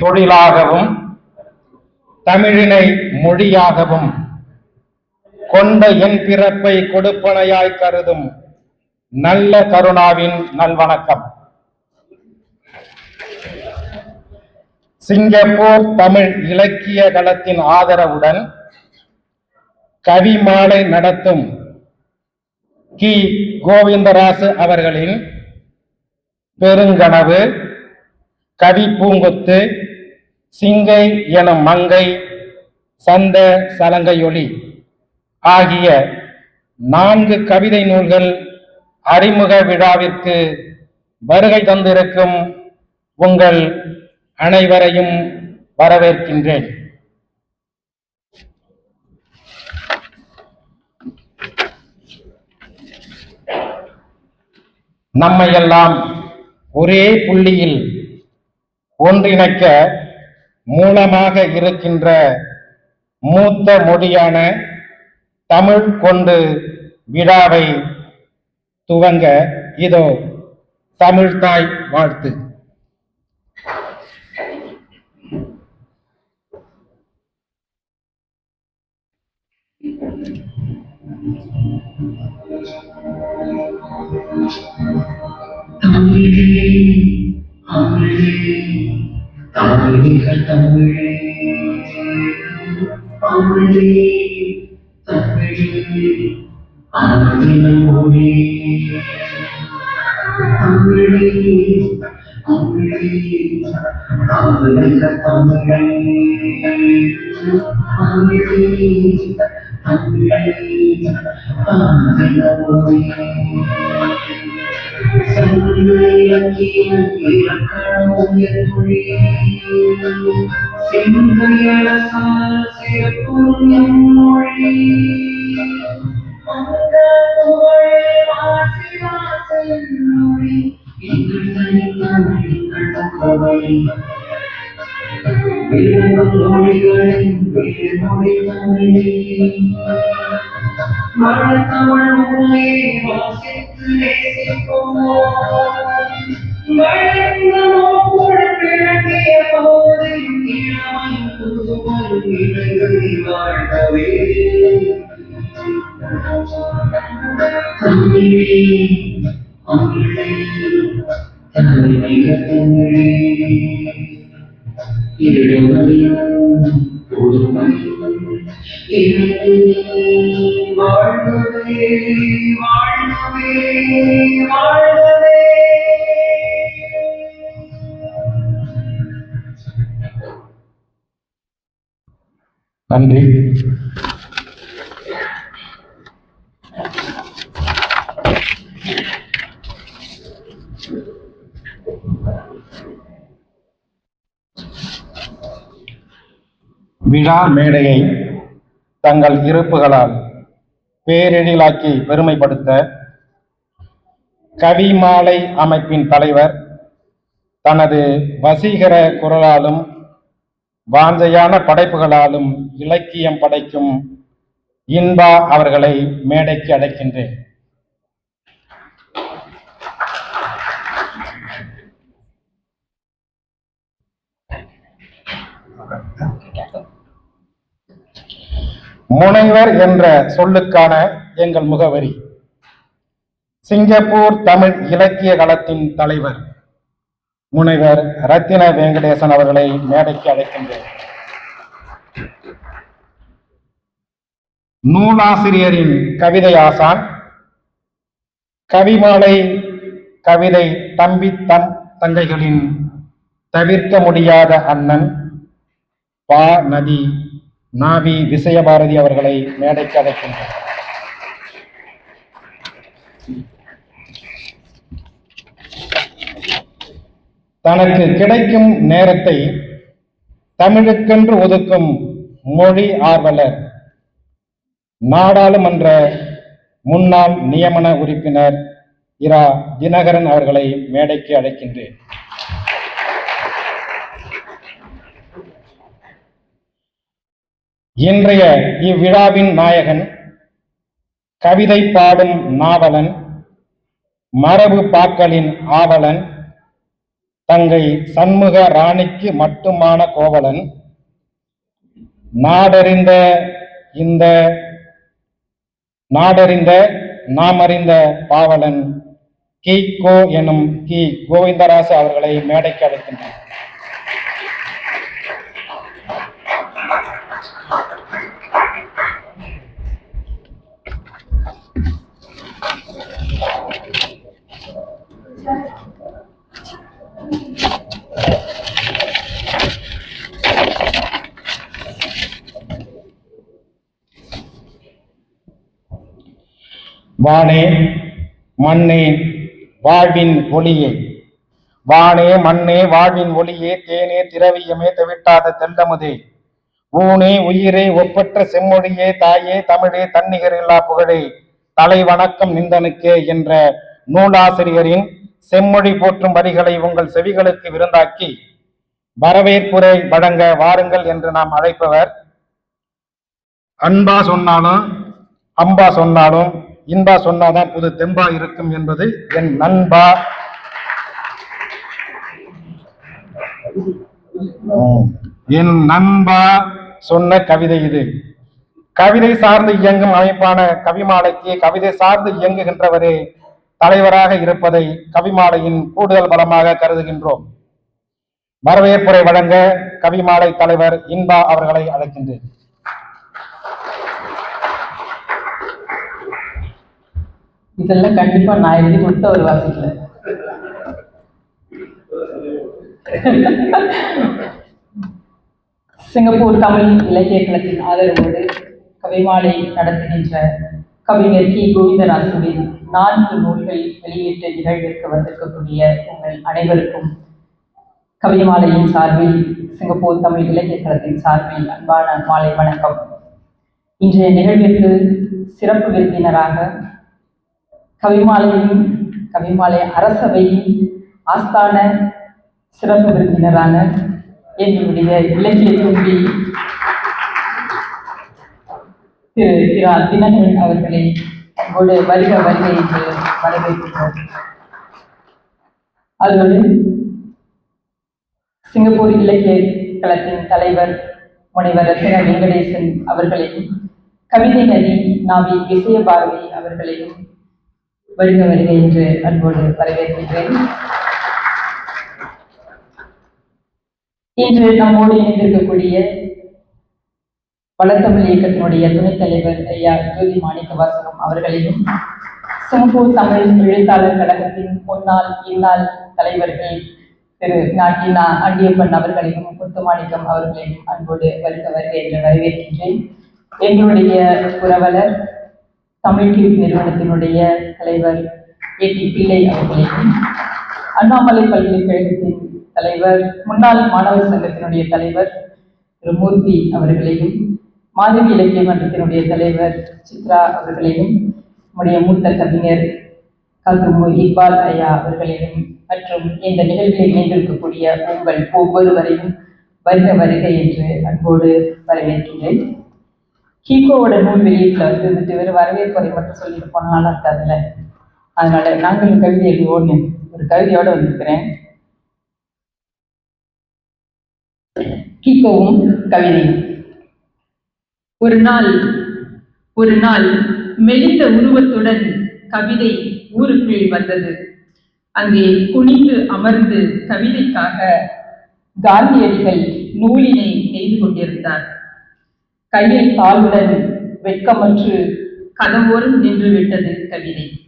தொழிலாகவும் தமிழினை மொழியாகவும் கொண்ட என் பிறப்பை கொடுப்பனையாய் கருதும் நல்ல கருணாவின் நல்வணக்கம். சிங்கப்பூர் தமிழ் இலக்கிய களத்தின் ஆதரவுடன் கவி மாலை நடத்தும் கி. கோவிந்தராசு அவர்களின் பெருங்கனவு கவி பூங்கொத்து சிங்கை எனும் மங்கை சந்த சலங்கையொலி ஆகிய நான்கு கவிதை நூல்கள் அறிமுக விழாவிற்கு வருகை தந்திருக்கும் உங்கள் அனைவரையும் வரவேற்கின்றேன். நம்மையெல்லாம் ஒரே புள்ளியில் ஒன்றிணைக்க மூலமாக இருக்கின்ற மூத்த மொழியான தமிழ் கொண்டு விழாவை துவங்க இதோ தமிழ்தாய் வாழ்த்து. தமிழ் தமிழிகள் தமிழே தமிழே தமிழே ஆங்கிலம் மொழி தமிழே தமிழே தமிழிகள் தமிழே தமிழே தமிழே ஆங்கிலம் மொழி சங்கு இலக்கியம் இலக்கணம் மொழி சிந்தையரசான சிறப்பும் என் மொழி அந்த புகழே வாசி வாசன் மொழி எங்கள் தனித்தமிழ் எங்கள் தகவல் விளங்கும் மொழிகளின் மழத்தமிழ் மொழியை வாசித்து நேசிப்போம் வளர்ந்த நோக்குடன் விளங்கிய போது இளமையும் புதுமையும் இளைஞரில் வாழ்கவே தமிழே தமிழே தமிழே தமிழே இளமையும் நன்றி. விழா மேடையை தங்கள் இருப்புகளால் பேரெழிலாக்கி பெருமைப்படுத்த கவிமாலை அமைப்பின் தலைவர் தனது வசீகர குரலாலும் வாஞ்சையான படைப்புகளாலும் இலக்கியம் படைக்கும் இன்பா அவர்களை மேடைக்கு அழைக்கின்றேன். முனைவர் என்ற சொல்லுக்கான எங்கள் முகவரி. சிங்கப்பூர் தமிழ் இலக்கிய களத்தின் தலைவர் முனைவர் ரத்தின வெங்கடேசன் அவர்களை மேடைக்கு அழைக்கின்றேன். நூலாசிரியரின் கவிதை ஆசான் கவிமாலை கவிதை தம்பி தம் தங்கைகளின் தவிர்க்க முடியாத அண்ணன் பா நதி நாவி விசயபாரதி அவர்களை மேடைக்கு அழைக்கின்றனர். தனக்கு கிடைக்கும் நேரத்தை தமிழுக்கென்று ஒதுக்கும் மொழி ஆர்வலர் நாடாளுமன்ற முன்னாள் நியமன உறுப்பினர் இரா தினகரன் அவர்களை மேடைக்கு அழைக்கின்றேன். இன்றைய இவ்விழாவின் நாயகன் கவிதை பாடும் நாவலன் மரபு பாக்களின் ஆவலன் தங்கை சண்முக ராணிக்கு மட்டுமான கோவலன் நாடறிந்த இந்த நாடறிந்த நாமறிந்த பாவலன் கி. கோ. எனும் கி. கோவிந்தராசு அவர்களை மேடைக்கு அழைக்கின்றனர். வானே மண்ணே வாழ்வின் ஒளியே. வானே மண்ணே வாழ்வின் ஒளியே தேனே திரவியமே தவிட்டாத தெல்லமுதே. ஊனே உயிரே ஒப்பற்ற செம்மொழியே தாயே தமிழே தன்னிகரில்லா புகழே. தலை வணக்கம் நிந்தனுக்கே என்ற நூலாசிரியரின் செம்மொழி போற்றும் வரிகளை உங்கள் செவிகளுக்கு விருந்தாக்கி வரவேற்புரை வழங்க வாருங்கள் என்று நாம் அழைப்பவர். அன்பா சொன்னாலும் அம்பா சொன்னாலும் இன்பா சொன்னாதான் புது தெம்பா இருக்கும் என்பது என் நண்பா. என் நண்பா சொன்ன கவிதை இது. கவிதை சார்ந்து இயங்கும் அமைப்பான கவிமாலைக்கு கவிதை சார்ந்து இயங்குகின்றவரே தலைவராக இருப்பதை கவிமாலையின் கூடுதல் பலமாக கருதுகின்றோம். வரவேற்புரை வழங்க கவிமாலை தலைவர் இன்பா அவர்களை அழைக்கின்றேன். இதெல்லாம் கண்டிப்பா நான் எழுதி கொடுத்த ஒரு வாசிக்கல. சிங்கப்பூர் தமிழ் இலக்கிய களத்தின் ஆதரவோடு கவிமாலை நடத்துகின்ற கவிஞர் கி கோவிந்தராசுவின் நான்கு நூல்கள் வெளியீட்டு நிகழ்விற்கு வந்திருக்கக்கூடிய உங்கள் அனைவருக்கும் கவிமாலையின் சார்பில் சிங்கப்பூர் தமிழ் இலக்கிய களத்தின் சார்பில் அன்பான மாலை வணக்கம். இன்றைய நிகழ்விற்கு சிறப்பு விருந்தினராக கவிமாலையின் கவிமாலை அரசவையின் ஆஸ்தான சிறப்பு விருந்தினரான என்னுடைய இலக்கிய தூண்டி திரு இரா தினகரன் அவர்களை அன்போடு வருக வருகை என்று வரவேற்கிறோம் அதோடு சிங்கப்பூர் இலக்கிய களத்தின் தலைவர் முனைவர் ரத்ன வெங்கடேசன் அவர்களையும் கவிதை நதி நாவி விசயபாரதி அவர்களையும் வருக வருக என்று அன்போடு வரவேற்கின்றேன். இன்று நம்மோடு இணைந்திருக்கக்கூடிய வளர்த்தமிழ் இயக்கத்தினுடைய துணைத் தலைவர் ஐயா ஜோதி மாணிக்க வாசகம் அவர்களையும் சிங்கப்பூர் தமிழ் எழுத்தாளர் கழகத்தின் முன்னாள் இந்நாள் தலைவர்கள் திரு நாட்டினா அண்டியப்பன் அவர்களையும் முத்துமாணிக்கம் அவர்களையும் அன்போடு வருக வருக என்று வரவேற்கின்றேன். எங்களுடைய புரவலர் தமிழ் நிறுவனத்தினுடைய தலைவர் ஏ. டி. பிள்ளை அவர்களையும் அண்ணாமலை பல்கலைக்கழகத்தின் தலைவர் முன்னாள் மாணவர் சங்கத்தினுடைய தலைவர் திரு. மூர்த்தி அவர்களையும் மாதவி இலக்கிய மன்றத்தினுடைய தலைவர் சித்ரா அவர்களையும் நம்முடைய மூத்த கவிஞர் கல்குமு இக்பால் ஐயா அவர்களையும் மற்றும் இந்த நிகழ்வில் இணைந்திருக்கக்கூடிய உங்கள் ஒவ்வொருவரையும் வருக வருக என்று அன்போடு வரவேற்கின்றேன். கீகோவோட நூல் வெளியீட்டில் வந்து வந்துட்டு வெறும் வரவேற்புரை மட்டும் சொல்லிட்டு போனாலும் நல்லா இருக்காதுல்ல அதனால நாங்களும் கவிதை எழுதுவோன்னு ஒரு கவிதையோட வந்திருக்கிறேன். கீகோவும் கவிதை ஒரு நாள் ஒரு நாள் மெலிந்த உருவத்துடன் கவிதை ஊருக்குள் வந்தது. அங்கே குனிந்து அமர்ந்து கவிதைக்காக காந்தியடிகள் நூலினை நெய்து கொண்டிருந்தார். கையில் தாளுடன் வெட்கமற்று கதவோரம் நின்று விட்டது கவிதை.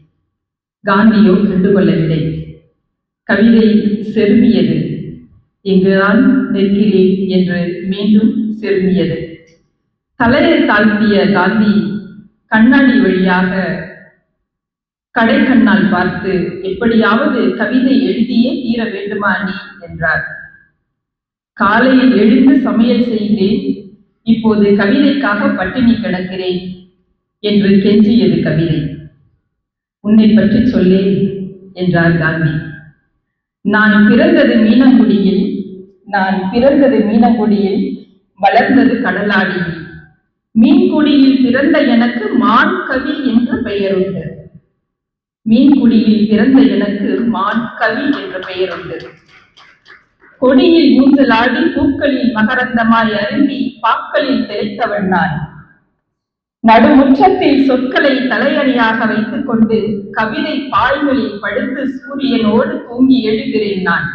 காந்தியோ கண்டுகொள்ளவில்லை. கவிதை செருமியது. இங்குதான் நிற்கிறேன் என்று மீண்டும் செருமியது. தலையை தாழ்த்திய காந்தி கண்ணாடி வழியாக கடைக்கண்ணால் பார்த்து எப்படியாவது கவிதை எழுதியே தீர வேண்டுமா நீ? என்றார். காலையில் எழுந்து சமையல் செய்கிறேன் இப்போது கவிதைக்காக பட்டினி கிடக்கிறேன் என்று கெஞ்சியது கவிதை. உன்னை பற்றி சொல்லேன் என்றார் காந்தி. நான் பிறந்தது மீனங்குடியில் நான் பிறந்தது மீனங்குடியில் வளர்ந்தது கடலாடியில். மீன்குடியில் பிறந்த எனக்கு மான் கவி என்ற பெயர் உண்டு மீன்குடியில் பிறந்த எனக்கு மான் கவி என்ற பெயர் உண்டு கொடியில் ஊஞ்சலாடி பூக்களில் மகரந்தமாய் அரும்பி பாக்களில் திளைத்தவள் நான். நடுமுற்றத்தில் சொற்களை தலையணியாக வைத்துக் கொண்டு கவிதை பாய்களில் படுத்து சூரியனோடு தூங்கி எழுகிறேன் நான்.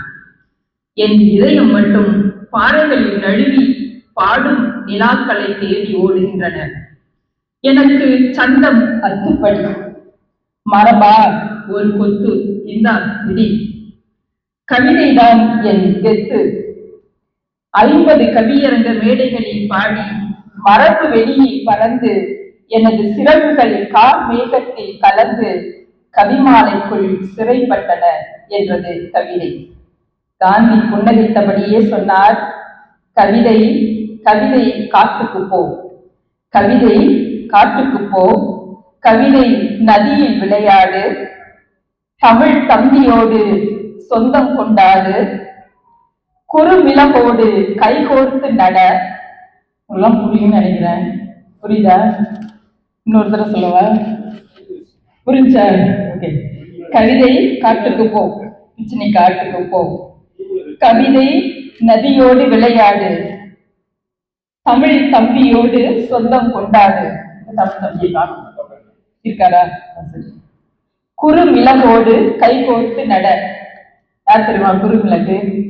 என் இதயம் மட்டும் பாறைகளில் நழுவி பாடும் நிலாக்களை தேடி ஓடுகின்றன. எனக்கு சந்தம் அத்துப்படி. மரபா ஒரு கொத்து இந்த பிடி கவிதைதான் என் கெத்து. ஐம்பது கவியரங்க மேடைகளில் பாடி மரபு வெளியில் பறந்து எனது சிறகுகள் கார் மேகத்தில் கலந்து கவிமாலைக்குள் சிறைப்பட்டன என்றது கவிதை. காந்தி புன்னகைத்தபடியே சொன்னார் கவிதை கவிதை காட்டுக்கு போ. கவிதை காட்டுக்கு போ. கவிதை நதியில் விளையாடு. தமிழ் தம்பியோடு சொந்தம் கொண்டாடு. குறுமிளகோடு கைகோர்த்து நட. எல்லாம் புரியும்னு நினைக்கிறேன். புரியுதா? இன்னொரு தடவை சொல்லவா? புரிஞ்சா? ஓகே கவிதை காட்டுக்கு போ. பிச்சினி காட்டுக்கு போ. கவிதை நதியோடு விளையாடு. தமிழ் தம்பியோடு சொந்தம் கொண்டாடு. தமிழ் தம்பியை காணும் இருக்காரா? ஆ, சரி. குறுமிளகோடு நட. யார் தெரியுமா குறுமிளகு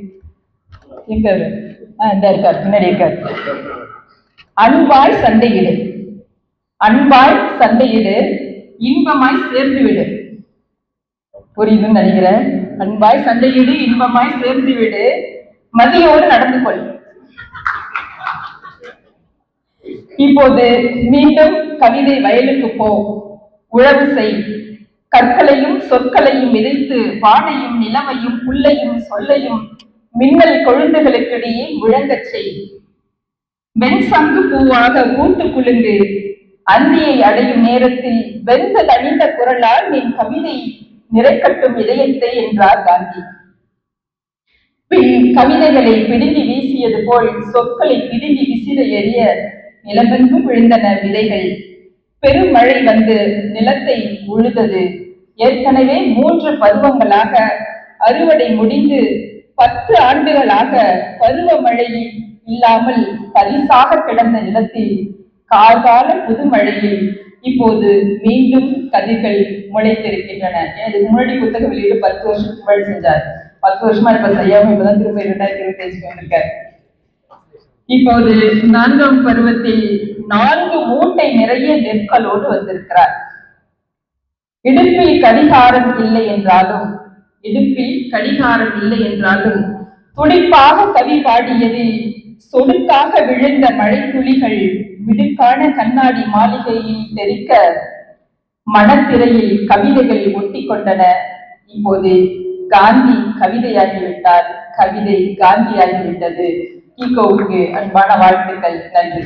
எங்க இந்த இருக்கார் பின்னாடி அன்பாய் சண்டையிடு. அன்பாய் சண்டையிடு. இன்பமாய் சேர்ந்து விடு புரியுதுன்னு நினைக்கிறேன் அன்பாய் சண்டையிடு இன்பமாய் சேர்ந்து விடு மதியோடு நடந்து கொள். இப்போது மீண்டும் கவிதை வயலுக்கு போ. உழவு செய். கற்களையும் சொற்களையும் விதைத்து வானையும் நிலவையும் புல்லையும் சொல்லையும் மின்னல் கொழுந்துகளுக்கிடையே விளங்கச் செய். வெண்சங்கு பூவாக பூத்து குலுங்கு. அந்தியை அடையும் நேரத்தில் வெந்த தணிந்த குரலால் நின் கவிதை நிறைக்கட்டும் இதயத்தை என்றார் காந்தி. பின் கவிதைகளை பிடுங்கி வீசியது போல் சொற்களை பிடுங்கி விசிற எறிய நிலமெங்கும் விழுந்தன விதைகள். பெருமழை வந்து நிலத்தை உழுதது. ஏற்கனவே மூன்று பருவங்களாக அறுவடை முடிந்து பத்து ஆண்டுகளாக பருவமழையில் இல்லாமல் பரிசாக கிடந்த நிலத்தில் கார்கால புதுமழையில் இப்போது மீண்டும் கதிர்கள் முளைத்திருக்கின்றன. எனக்கு முன்னாடி புத்தக வெளியீடு பத்து வருஷத்துக்கு முன்னாடி செஞ்சார். பத்து வருஷமா இப்ப செய்யாம இப்பதான் திரும்ப இரண்டாயிரத்தி இருபத்தி அஞ்சுக்கு வந்திருக்காரு இப்போது நான்காம் பருவத்தில் நான்கு மூட்டை நிறைய நெற்களோடு வந்திருக்கிறார். இடுப்பில் கடிகாரம் இல்லை என்றாலும் இடுப்பில் கடிகாரம் இல்லை என்றாலும் துடிப்பாக கவி பாடியதில் சொடுக்காக விழுந்த மழை துளிகள் மிடுக்கான கண்ணாடி மாளிகையில் தெரிக்க மனத்திரையில் கவிதைகள் ஒட்டி கொண்டன இப்போது காந்தி கவிதையாகிவிட்டார். கவிதை காந்தியாகிவிட்டது. ஈகோவுக்கு அன்பான வாழ்த்துக்கள். நன்றி.